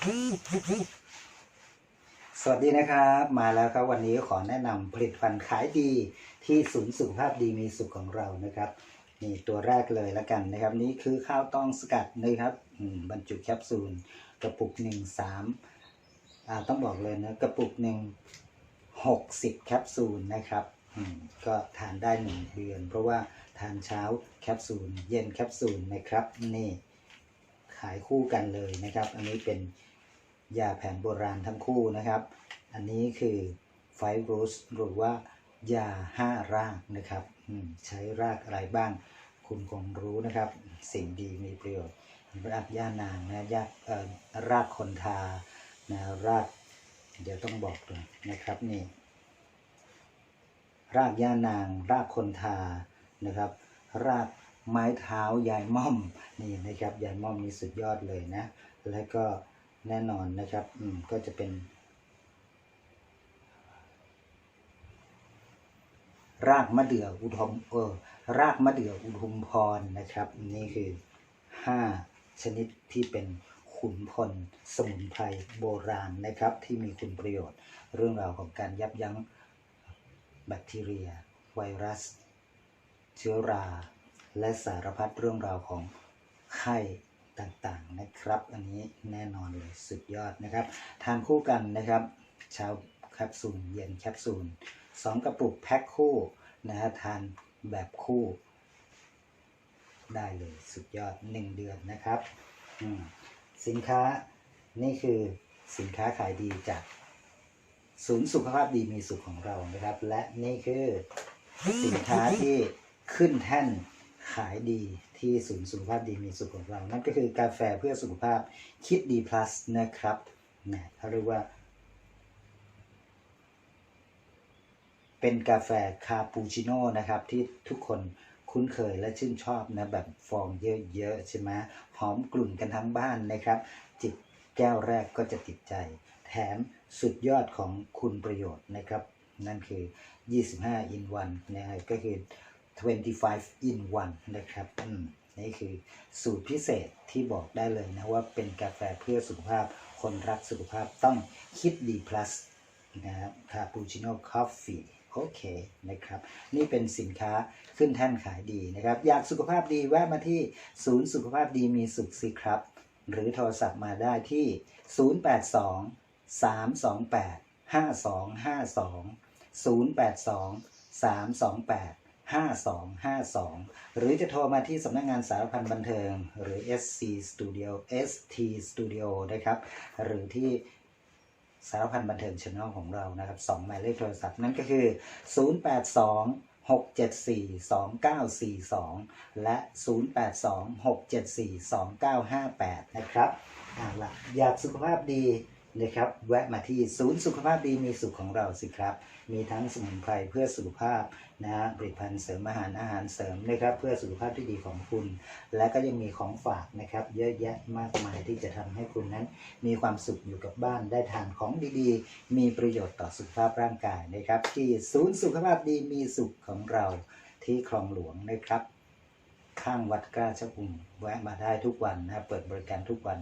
สวัสดีนะครับ มาแล้วครับวันนี้ขอแนะนำผลิตภัณฑ์ขายดีที่ศูนย์สุขภาพดีมีสุขของเรานะครับนี่ตัวแรกเลยแล้วกันนะครับ นี่คือข้าวต้องสกัดนะครับบรรจุแคปซูลกระปุกหนึ่งสามต้องบอกเลยนะกระปุกหนึ่งหกสิบแคปซูลนะครับก็ทานได้หนึ่งเดือน เพราะว่าทานเช้าแคปซูลเย็นแคปซูลนะครับนี่ ขายคู่กันเลยนะครับ อันนี้เป็นยาแผนโบราณทั้งคู่นะครับ อันนี้คือไฟโรสหรือว่ายาห้ารากนะครับใช้รากอะไรบ้าง คุณคงรู้นะครับ สิ่งดีมีประโยชน์รากย่านางนะยาเอ่อรากคนทานะราก เดี๋ยวต้องบอกเลยนะครับนี่รากย่านาง รากคนทานะครับ ราก ไม้เท้ายายม่อมนี่นะครับยายม่อมนี่สุดยอดเลยนะ แล้วก็แน่นอนนะครับอืมก็จะเป็น รากมะเดื่ออุทมเออรากมะเดื่ออุทมพรนะครับ นี่คือ5ชนิดที่เป็นขุนพลสมุนไพรโบราณนะครับ ที่มีคุณประโยชน์ เรื่องราวของการยับยั้งแบคทีเรีย ไวรัส เชื้อรา และสารพัดเรื่องราวของไข้ต่างๆนะครับ อันนี้แน่นอนเลยสุดยอดนะครับ ทานคู่กันนะครับเช้าแคปซูลเย็นแคปซูลสองกระปุกแพ็คคู่นะฮะทานแบบคู่ได้เลยสุดยอด 1 เดือนนะครับสินค้านี่คือสินค้าขายดีจากศูนย์สุขภาพดีมีสุขของเรานะครับ และนี่คือสินค้าที่ขึ้นแท่น ขายดีที่ศูนย์สุขภาพดีมีสุขของเรา นั่นก็คือกาแฟเพื่อสุขภาพคิดดี plus นะครับนะเขาเรียกว่า เป็นกาแฟคาปูชิโน่นะครับ ที่ทุกคนคุ้นเคยและชื่นชอบนะ แบบฟองเยอะๆใช่ไหมหอมกลุ่นกันทั้งบ้านนะครับ จิบแก้วแรกก็จะติดใจ แถมสุดยอดของคุณประโยชน์นะครับ นั่นคือ 25 in 1นะฮะก็คือ 25 in 1 นะครับอืมนี่คือสูตรพิเศษที่บอกได้เลยนะว่าเป็นกาแฟเพื่อสุขภาพ คนรักสุขภาพต้องคิดดี plus นะครับคาปูชิโน่คอฟฟี่โอเคนะครับ นี่เป็นสินค้าขึ้นแท่นขายดีนะครับ อยากสุขภาพดีแวะมาที่ศูนย์สุขภาพดีมีสุขสิครับ หรือโทรศัพท์มาได้ที่ 082 328 5252 082 328 5252 หรือจะโทรมาที่สำนักงานสารพันบันเทิง หรือ SC Studio ST Studio นะครับ หรือที่สารพันบันเทิงช anel ของเรานะครับสองหมายเลขโทรศัพท์นั่นก็คือ 082 674 2942 และ 082 674 2958 นะครับเอาล่ะอยากสุขภาพดี นะครับ แวะมาที่ศูนย์สุขภาพดีมีสุขของเราสิครับ มีทั้งสมุนไพรเพื่อสุขภาพนะฮะผลิตภัณฑ์เสริมอาหารอาหารเสริมนะครับ เพื่อสุขภาพที่ดีของคุณ และก็ยังมีของฝากนะครับ เยอะแยะมากมายที่จะทำให้คุณนั้น มีความสุขอยู่กับบ้านได้ทานของดีๆ มีประโยชน์ต่อสุขภาพร่างกายนะครับ ที่ศูนย์สุขภาพดีมีสุขของเราที่คลองหลวงนะครับ ข้างวัดกล้าชะอุ่มแวะมาได้ทุกวันนะเปิดบริการทุกวัน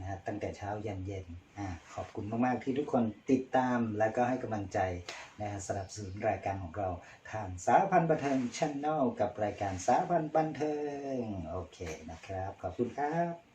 นะตั้งแต่เช้ายันเย็นอ่าขอบคุณมาก ๆ ที่ทุกคนติดตามและก็ให้กำลังใจนะฮะสนับสนุนรายการของเราทางสารพันบันเทิงช n แนลกับรายการสารพันบันเทิง โอเคนะครับ ขอบคุณครับ